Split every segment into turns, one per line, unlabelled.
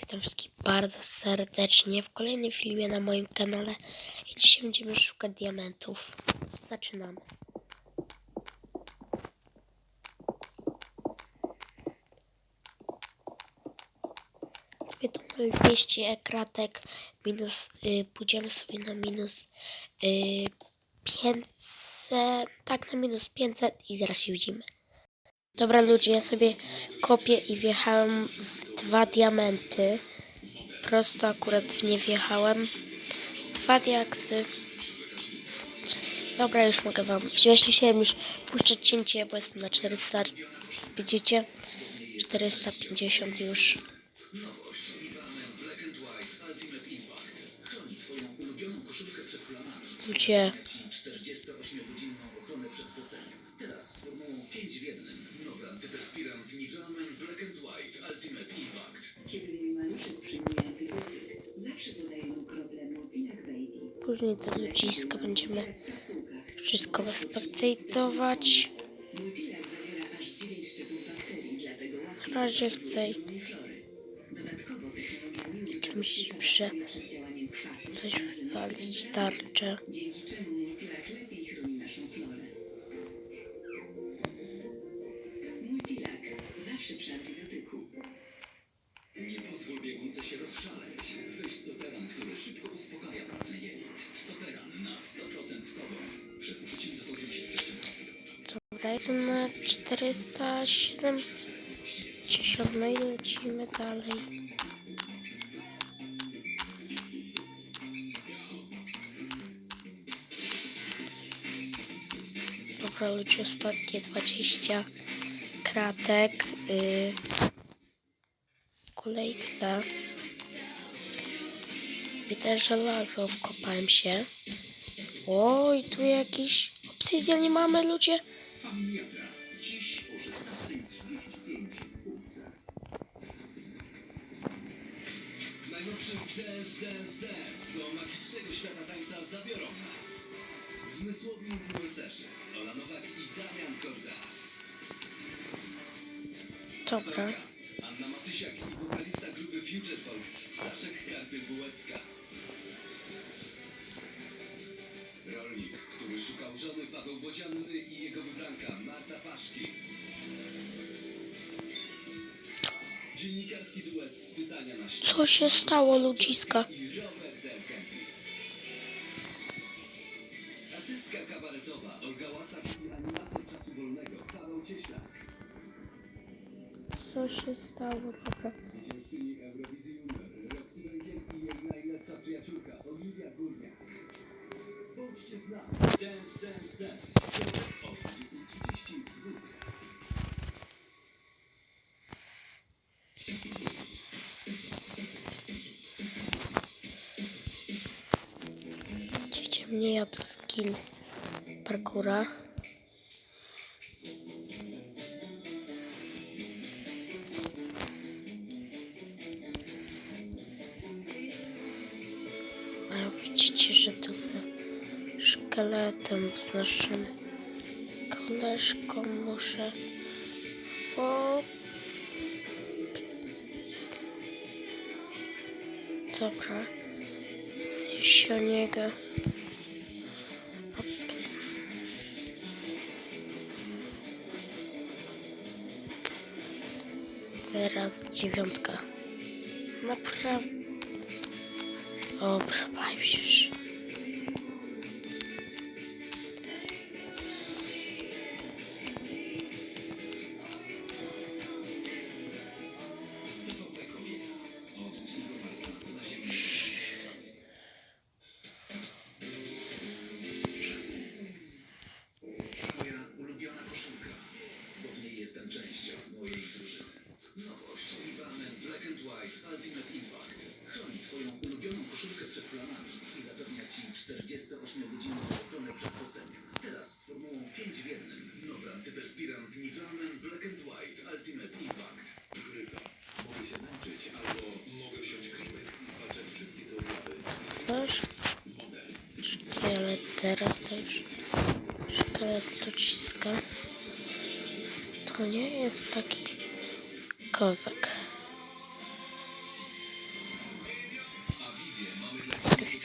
Witam wszystkich bardzo serdecznie w kolejnym filmie na moim kanale. I dzisiaj będziemy szukać diamentów. Zaczynamy. Sobie tu mamy 200 kratek, minus, y, pójdziemy sobie na minus y, 500, tak na minus 500 i zaraz się widzimy. Dobra ludzie, ja sobie kopię i wjechałem w dwa diamenty. Prosto akurat w nie wjechałem. Dwa diaksy. Dobra, już mogę wam. Jeśli chciałem już puszczać cięcie, bo jestem na 400. Widzicie? 450 już. Gdzie?
Teraz z formułą 5 w jednym. Nowy antyperspirant Nivelamen Black and White Ultimate Impact.
Kiedy mój maluszek przyjmuje antybiotyk, zawsze podaję mu Multilac Baby.
Później do ludziska będziemy wszystko wyspektatować.
Multilac zawiera aż 9 szczepów bakterii, dlatego łatwiej
Na razie chcę.
Dodatkowo technologia
Czymś prze-
kwasu,
coś walić tarczę.
dzięki
Na
470 no i lecimy dalej. Dobra, ludzie, ostatnie 20 kratek. Yy, kolejka. Widzę żelazo, wkopałem się. Oj, tu jakiś obsydian nie mamy, ludzie.
Najnowszy Dance Dance Dance do magicznego świata tańca zabiorą nas. Zmysłowi influencerzy Ola Nowak i Damian Kordas.
Dobra.
Anna Matysiak i wokalista grupy Future Folk Staszek Karpiel-Bułecka. Rolnik, który szukał żony Paweł Bodzianny i jego wybranka Marta Paszki.
Co się stało, ludziska?
Artystka kabaretowa Olga Łasak i animator czasu wolnego Paweł Cieślak.
Co się stało? Dobra.
Zwyciężczyni Eurowizji Junior, Roxy Węgiel i jej najlepsza przyjaciółka Oliwia Górniak. Bądźcie z nami. Dance, dance, dance.
Widzicie mnie, ja tu skill parkura. A widzicie, że tu za szkieletem oznaczony koleżką muszę po... Dobra. O niego. Teraz dziewiątka. Naprawdę. Dobra, bawię
White Ultimate Impact chroni Twoją ulubioną koszulkę przed plamami i zapewnia Ci 48-godzinną ochronę przed poceniem. Teraz z formułą 5 w jednym. Nowy antyperspirant Nivamen Black and White Ultimate Impact. Grypa. Mogę się męczyć albo mogę wziąć krypek i zwalczać wszystkie te objawy.
Masz?
Model.
Szkielet teraz już. Szkielet dociska. To nie jest taki kozak.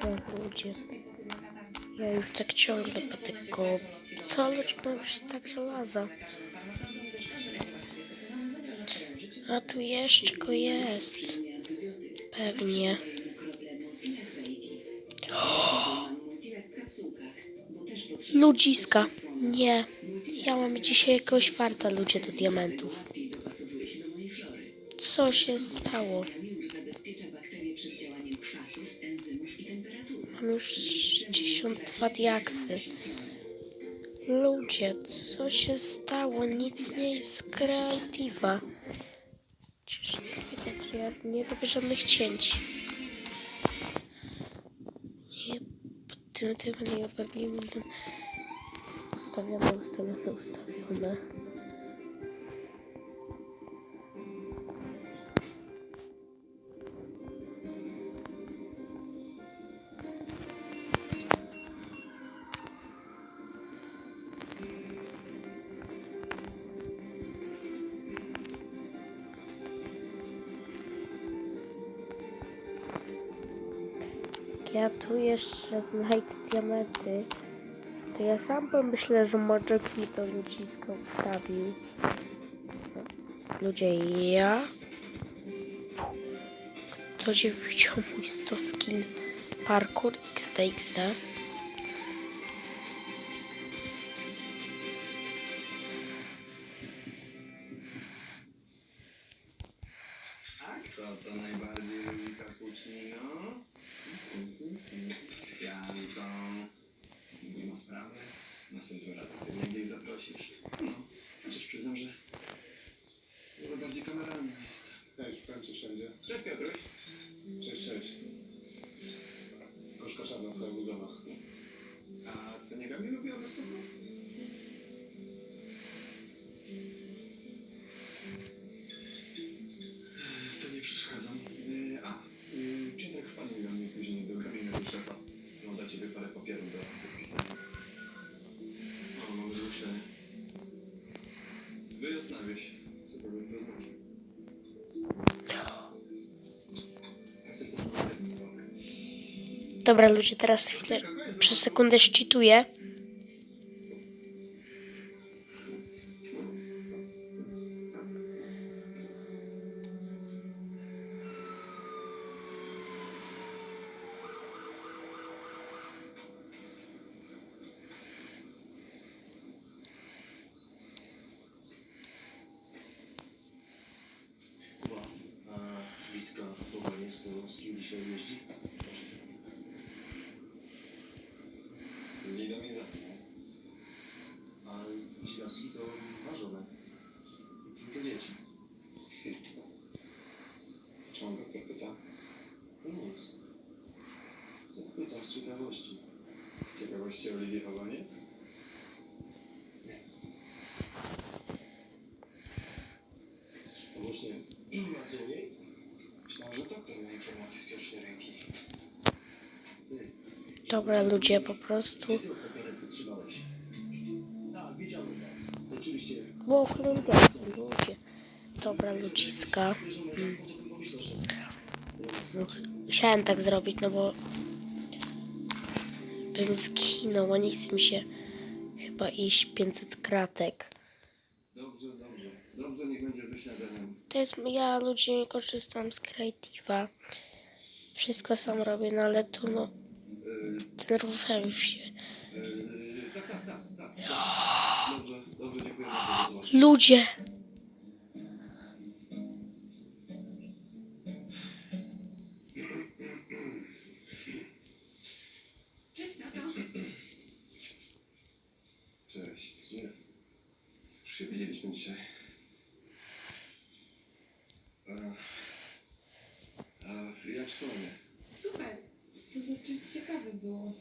Dobra, ludzie. Ja już tak ciągle po tego... Co ludzie mają już tak żelaza? A tu jeszcze go jest. Pewnie. Ludziska. Nie. Ja mam dzisiaj jakiegoś farta, ludzie, do diamentów. Co się stało? Już 62 diaksy. Ludzie, co się stało? Nic nie jest kreatywa. Przecież to widać, że ja nie robię żadnych cięć. Nie, pod tym tym nie upewniłem. Ustawione, ustawione, ustawione. Ja tu jeszcze znajdę diamenty. To ja sam pomyślę, że może to ludzisko ustawił. Ludzie, ja? To się wziął mój 100 skill parkour XDXD.
A kto to najbardziej lubi cappuccino? Z pianką. Nie ma sprawy. Następnym razem pewnie gdzieś zaprosisz. No, chociaż przyznam, że chyba bardziej kameralne miejsce.
Cześć, w końcu wszędzie.
Cześć Piotruś.
Cześć, cześć. Koszka czarna w twoich ulubionach.
A to nie Gabi lubi odestopu?
Dobra, ludzie, teraz chwilę, przez sekundę szczytuję.
Witka z tym z kim dzisiaj jeździ?
Z Lidą i za.
A ci laski to ma żonę. I trójkę dzieci.
Czemu doktor pyta?
No nic. Tak pytam z ciekawości.
O Lidię Wawaniec?
No właśnie, u niej?
Myślałem, że doktor ma informacje z pierwszej ręki.
Dobra, ludzie, po prostu.
ty ostatnio ręce trzymałeś. Tak, was. Oczywiście.
Ludzie. Dobra, ludziska. No, Chciałem tak zrobić, no bo bym zginął, a nie chce mi się chyba iść 500 kratek.
Dobrze, dobrze. Dobrze, niech będzie ze śniadaniem.
To jest, ja ludzie nie korzystam z Creative'a. Wszystko sam robię, no ale tu no, zdenerwowałem się.
Yy, tak, tak, tak, tak. Dobrze, dobrze, dziękuję bardzo.
Ludzie!
Cześć.
Już się widzieliśmy dzisiaj. A, a jak szkolenie?
Super. To znaczy ciekawe było.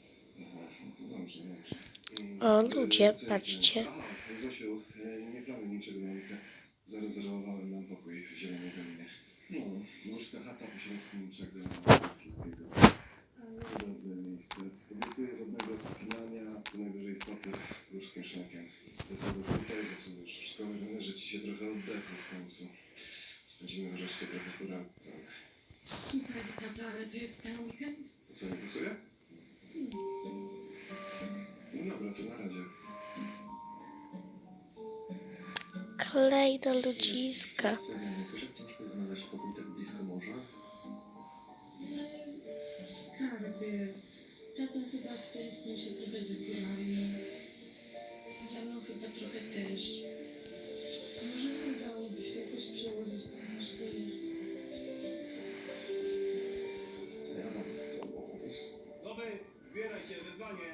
Aha, no to dobrze, dobrze. Mm,
O, ludzie,
co- co-
patrzcie.
Aha, Zosiu, e, nie planuj niczego na. Zarezerwowałem nam pokój w Zielonej Dolinie. No, górska chata pośrodku niczego. Wszystkiego. Miejsce. Z górskim szlakiem. To jest już szkole należy ci się trochę oddechu w końcu. Spędzimy wreszcie trochę poranka.
Super, tato, ale to jest ten weekend?
Co, nie pasuje? No dobra, to na razie.
Kolejna ludziska.
Wiesz jak ciężko jest znaleźć pokój tak blisko morza?
Skarbie. Tato chyba stęsknił się trochę za górami. Za mną chyba trochę też. Może udałoby się jakoś przełożyć.
Co ja mam z tobą?
Nowy, zbieraj się, wezwanie.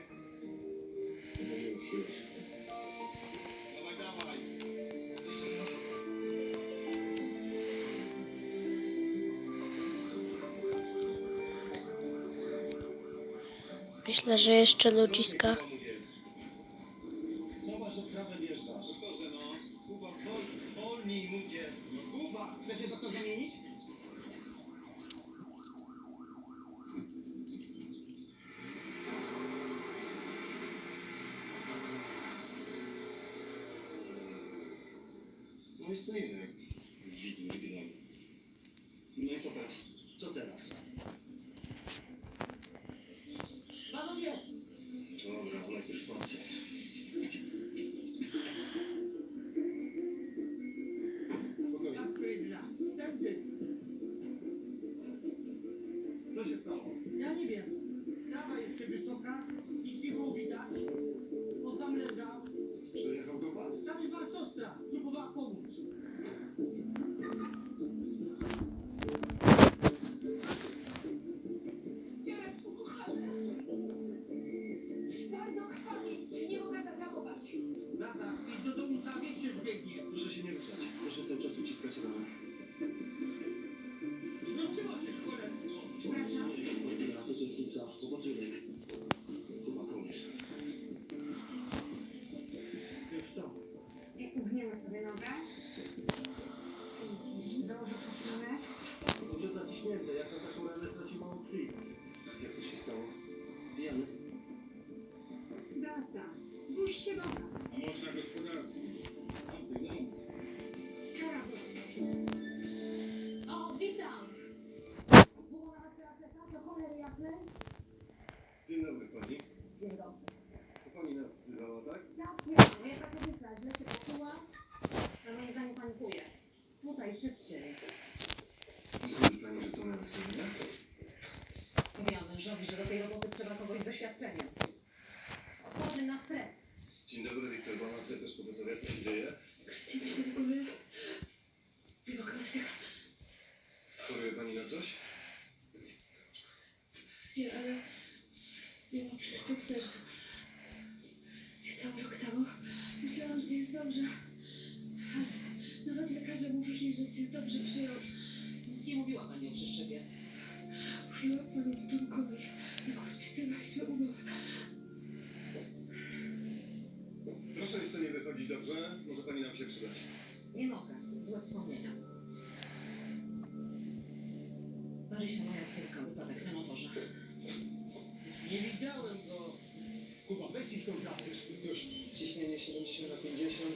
No już, już.
Dawaj, dawaj.
Myślę, że jeszcze ludziska.
No
widły wygląda.
No i co teraz? Co teraz?
Tutaj szybciej.
Sądzi pani, że to miało nie?
Mówiłam mężowi, że do tej roboty trzeba kogoś z doświadczeniem. Odporny na stres.
Dzień dobry, Wiktor Bonat, też pogotowia, co się dzieje?
Kręcimy się w głowie. Wielokrotnie.
Choruje pani na coś?
Nie, ale miałam przeszczep serca. Dobrze?
Może pani nam się przydać.
Nie mogę. Złe wspomnienia. Marysia, moja córka, wypadek na motorze.
Nie widziałem go. Kuba, weź ich tą zabierz. Już. Ciśnienie 70 na 50,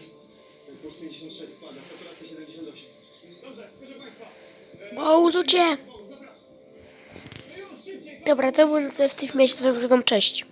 plus 56 spada, saturacja 78. Dobrze, proszę Państwa. e,
Wow, ludzie!
Zapraszam. No już, szybciej,
Dobra, to było na tyle w tym miejscu. Wam Cześć.